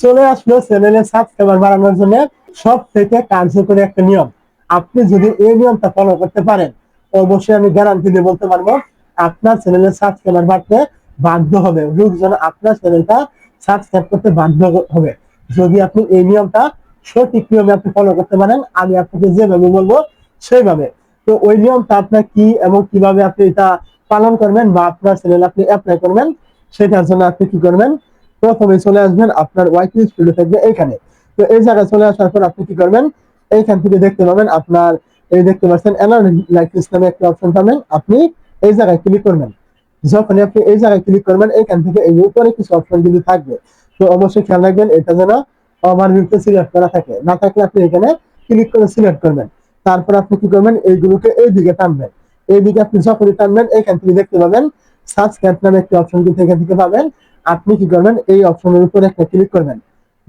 চলে আসলো চ্যানেলে সাবস্ক্রাইবার বাড়ানোর জন্য সব থেকে কার্যকরী একটা নিয়ম। আপনি যদি এই নিয়মটা ফলো করতে পারেন, অবশ্যই আমি গ্যারান্টি দিয়ে বলতে পারব, আপনার চ্যানেলে সাবস্ক্রাইবার বাড়তে বাধ্য হবে। লোকজন আপনার চ্যানেলটা সাবস্ক্রাইব করতে বাধ্য হবে। যদি আপনি এই নিয়মটা সঠিক নিয়মে আপনি ফলো করতে পারেন, আমি আপনাকে যেভাবে বলব সেইভাবে। তো ওই নিয়মটা আপনার কি এবং কীভাবে আপনি এটা পালন করবেন বা আপনার চ্যানেল আপনি অ্যাপ্লাই করবেন, সেটার জন্য আপনি কি করবেন প্রথমে চলে আসবেন আপনার ওয়াইটি স্টুডিও থাকবে এখানে তো এই জায়গায় চলে আসার পর আপনি কি করবেন? এইখান থেকে দেখতে পাবেন আপনার, এই দেখতে পাচ্ছেন অ্যানালাইসিস নামে একটা অপশন পাবেন। আপনি এই জায়গায় ক্লিক করবেন। যখন আপনি এই জায়গায় ক্লিক করবেন এখান থেকে এই উপরে কিছু অপশন কিন্তু থাকবে। তো অবশ্যই খেয়াল রাখবেন, এটা যেন ওভারভিউতে সিলেক্ট করা থাকে। না থাকলে আপনি এখানে ক্লিক করে সিলেক্ট করবেন। তারপর আপনি কি করবেন? এইগুলোকে এই দিকে টানবেন। এই দিকে আপনি যখনই টানবেন, এইখান থেকে দেখতে পাবেন সাবস্ক্রাইব নামে একটি অপশন কিন্তু এখান থেকে পাবেন। আপনি কি করবেন? এই অপশনের উপরে একটা ক্লিক করবেন।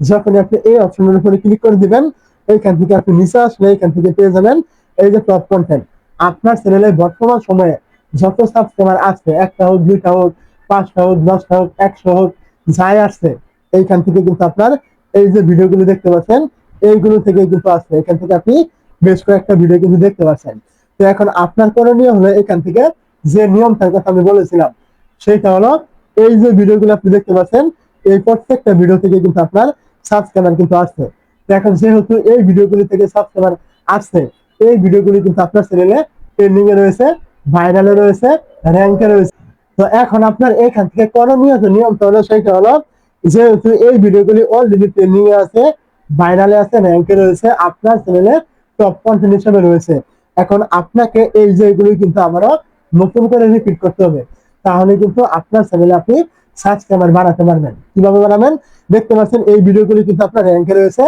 যখন আপনি এই অপশনের উপরে ক্লিক করে দিবেন, এইখান থেকে আপনি নিচে আসলে এইখান থেকে পেয়ে যাবেন এই যে টপ কন্টেন্ট আপনার চ্যানেলে বর্তমান সময়ে যত সাবস্ক্রাইবার আছে, একটা হোক, দুইটা হোক, পাঁচটা হোক, দশটা হোক, একশো হোক, যাই আসছে, এইখান থেকে কিন্তু আপনার এই যে ভিডিওগুলো দেখতে পাচ্ছেন, এইগুলো থেকে কিন্তু আসছে। এখান থেকে আপনি বেশ কয়েকটা ভিডিও কিন্তু দেখতে পাচ্ছেন। তো এখন আপনার করণীয় হলো এখান থেকে যে নিয়মটার কথা আমি বলেছিলাম সেটা হলো এই যে ভিডিওগুলো আপনি দেখতে পাচ্ছেন, এই প্রত্যেকটা ভিডিও থেকে কিন্তু আপনার সাবস্ক্রাইবার কিন্তু আসছে। এখন যেহেতু এই ভিডিওগুলি থেকে সাবস্ক্রাইবার আসছে, এই ভিডিওগুলি কিন্তু আপনার চ্যানেলে ট্রেন্ডিং এ রয়েছে ভাইরালে রয়েছে র্যাঙ্কে রয়েছে। তো এখন আপনার এখান থেকে করণীয় যে নিয়মটা হলো সেটা হলো, যেহেতু এই ভিডিওগুলি অলরেডি ট্রেন্ডিং এ আছে ভাইরালে আছে র্যাঙ্কে রয়েছে, আপনার চ্যানেলে টপ কন্টেন্ট হিসেবে রয়েছে। এখন আপনাকে এই যেগুলি কিন্তু আবারও নতুন করে রিপিট করতে হবে। তাহলে কিন্তু আপনার চ্যানেলে আপনি সাবস্ক্রাইবার বাড়াতে পারবেন। কীভাবে বাড়াবেন দেখতে পাচ্ছেন, এই ভিডিওগুলি কিন্তু আপনার র্যাঙ্কে রয়েছে।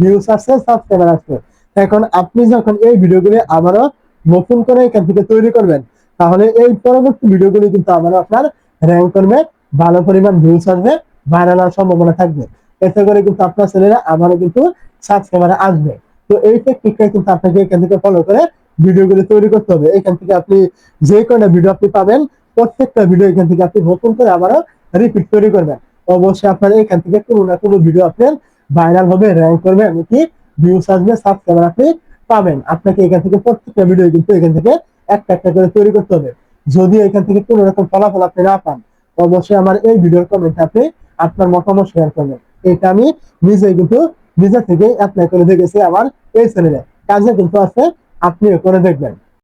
ভিউস আসছে সাবস্ক্রাইবার আসছে এখন আপনি যখন এই ভিডিওগুলি আবারও নতুন করে এখান থেকে তৈরি করবেন, তাহলে এই পরবর্তী ভিডিওগুলি কিন্তু আবারও আপনার র্যাঙ্ক করবে, ভালো পরিমাণ ভিউস আসবে ভাইরাল হওয়ার সম্ভাবনা থাকবে। এতে করে কিন্তু আপনার চ্যানেলে আবারও কিন্তু সাবস্ক্রাইবার আসবে। তো এই টেকনিকটা কিন্তু আপনাকে এখান থেকে ফলো করে ভিডিওগুলি তৈরি করতে হবে। এখান থেকে আপনি যে কোনো ভিডিও আপনি পাবেন প্রত্যেকটা ভিডিও এখান থেকে আপনি নতুন করে আবারও রিপিট তৈরি করবেন। অবশ্যই আপনার এখান থেকে কোনো না কোনো ভিডিও আপনার ভাইরাল হবে র্যাঙ্ক করবে এমনকি ভিউস আসবে সাবস্ক্রাইবার আপনি পাবেন। আপনাকে এখান থেকে প্রত্যেকটা ভিডিও কিন্তু এখান থেকে একটা একটা করে তৈরি করতে হবে। যদি এখান থেকে কোনো রকম ফলাফল আপনি না পান, অবশ্যই আমার এই ভিডিওর কমেন্টে আপনি আপনার মতামত শেয়ার করবেন। এটা আমি নিজে কিন্তু নিজে থেকে অ্যাপ্লাই করে দেখেছি আমার এই চ্যানেলে কাজে কিন্তু আছে, আপনিও করে দেখবেন।